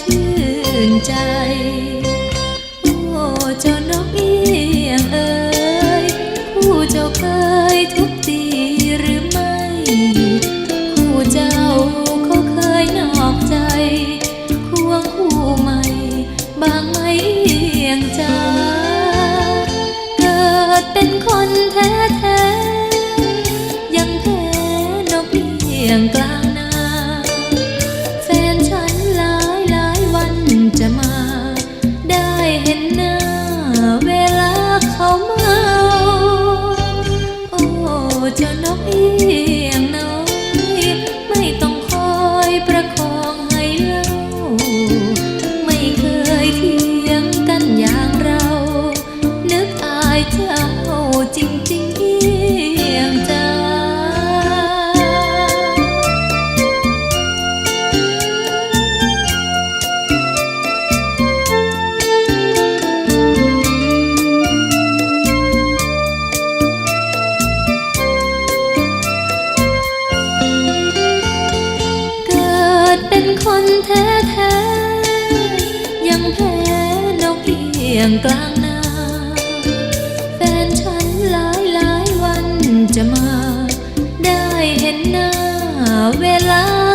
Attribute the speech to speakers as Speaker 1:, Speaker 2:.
Speaker 1: ชื่นใจ เจ้าจริงจริงจเกิดเป็นคนแท้ๆยังแพ้นกเอี่ยงกลางน้ำ จะมา ได้เห็นหน้าเวลา